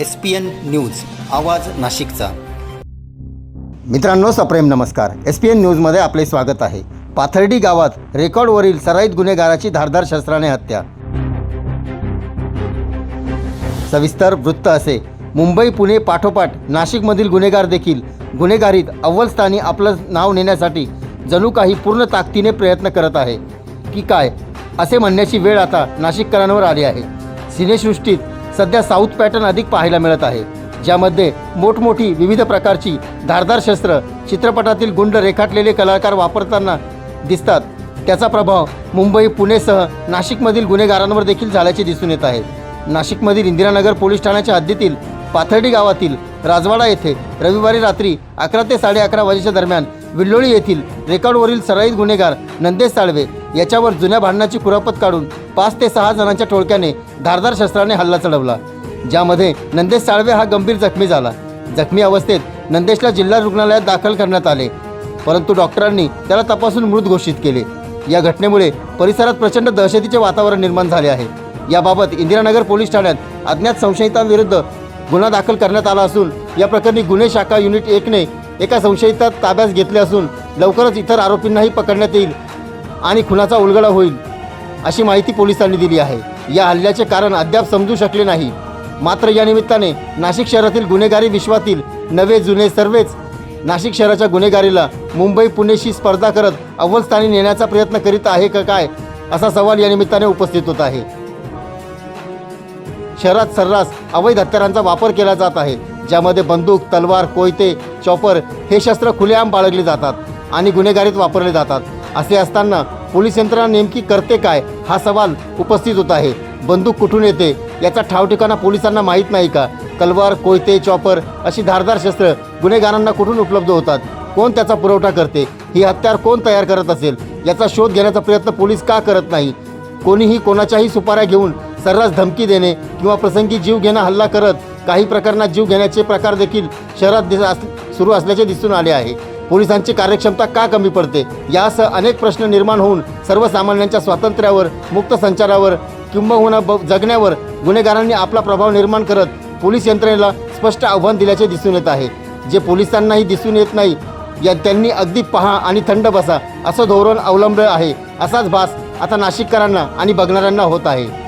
S P N news आवाज नाशिकचा. मित्रांनो सप्रेम नमस्कार. एस पी एन न्यूजमध्ये आपले स्वागत आहे. पाथर्डी गावात रेकॉर्डवरील सराईत गुन्हेगाराची धारदार शस्त्राने हत्या. सविस्तर वृत्त असे. मुंबई पुणे पाठोपाठ नाशिकमधील गुन्हेगार देखील गुन्हेगारीत अव्वल स्थानी आपलं नाव नेण्यासाठी जणू काही पूर्ण ताकदीने प्रयत्न करत आहे. की काय? असे म्हणण्याची वेळ आता नाशिककरांवर आली आहे. सिनेसृष्टीत सध्या साऊथ पॅटर्न अधिक पाहायला मिळत आहे ज्यामध्ये मोठमोठी विविध प्रकारची धारदार शस्त्र चित्रपटातील गुंड रेखाटलेले कलाकार वापरताना दिसतात. त्याचा प्रभाव मुंबई पुणेसह नाशिकमधील गुन्हेगारांवर देखील झाल्याचे दिसून येत आहे. नाशिकमधील इंदिरानगर पोलीस ठाण्याच्या हद्दीतील पाथर्डी गावातील राजवाडा येथे रविवारी रात्री अकरा ते साडे अकरा वाजेच्या दरम्यान विल्लोळी येथील रेकॉर्डवरील सराईत गुन्हेगार नंदेश साळवे याच्यावर जुन्या भांडणाची कुरापत काढून पाच ते सहा जणांच्या टोळक्याने धारदार शस्त्राने हल्ला चढवला ज्यामध्ये नंदेश साळवे हा गंभीर जखमी झाला. जखमी अवस्थेत नंदेशला जिल्हा रुग्णालयात दाखल करण्यात आले परंतु डॉक्टरांनी त्याला तपासून मृत घोषित केले. या घटनेमुळे परिसरात प्रचंड दहशतीचे वातावरण निर्माण झाले आहे. याबाबत इंदिरानगर पोलीस ठाण्यात अज्ञात संशयितांविरुद्ध गुन्हा दाखल करण्यात आला असून या प्रकरणी गुन्हे शाखा युनिट एकने एका संशयितात ताब्यात घेतले असून लवकरच इतर आरोपींनाही पकडण्यात येईल आणि खुनाचा उलगडा होईल अशी माहिती पोलिसांनी दिली आहे. या हल्ल्याचे कारण अद्याप समजू शकले नाही. मात्र या निमित्ताने नाशिक शहरातील गुन्हेगारी विश्वातील नवे जुने सर्वच नाशिक शहराच्या गुन्हेगारीला मुंबई पुणेशी स्पर्धा करत अव्वल स्थानी नेण्याचा प्रयत्न करीत आहे का काय असा सवाल या निमित्ताने उपस्थित होत आहे. शहरात सर्रास अवैध हत्यारांचा वापर केला जात आहे. ज्यामध्ये बंदूक तलवार कोयते चॉपर हे शस्त्र खुलेआम बाळगले जातात आणि गुन्हेगारीत वापरले जातात. असे असताना पोलीस यंत्रणा नेमकी करते काय हा सवाल उपस्थित होत आहे. बंदूक कुठून येते याचा ठावठिकाणा पोलिसांना माहीत नाही का? तलवार कोयते चॉपर अशी धारदार शस्त्र गुन्हेगारांना कुठून उपलब्ध होतात? कोण त्याचा पुरवठा करते? ही हत्यार कोण तयार करत असेल? याचा शोध घेण्याचा प्रयत्न पोलीस का करत नाही? कोणीही कोणाच्याही सुपाऱ्या घेऊन सर्रास धमकी देणे किंवा प्रसंगी जीव घेणं हल्ला करत काही प्रकरणात जीव घेण्याचे प्रकार देखील शहरात दिस अस सुरू असल्याचे दिसून आले आहे. पोलिसांची कार्यक्षमता का कमी पडते? यासह अनेक प्रश्न निर्माण होऊन सर्वसामान्यांच्या स्वातंत्र्यावर मुक्त संचारावर किंबहुना ब जगण्यावर गुन्हेगारांनी आपला प्रभाव निर्माण करत पोलीस यंत्रणेला स्पष्ट आव्हान दिल्याचे दिसून येत आहे. जे पोलिसांनाही दिसून येत नाही या त्यांनी अगदी पहा आणि थंड बसा. असं धोरण अवलंबलं आहे. असाच भास आता नाशिककरांना आणि बघणाऱ्यांना होत आहे.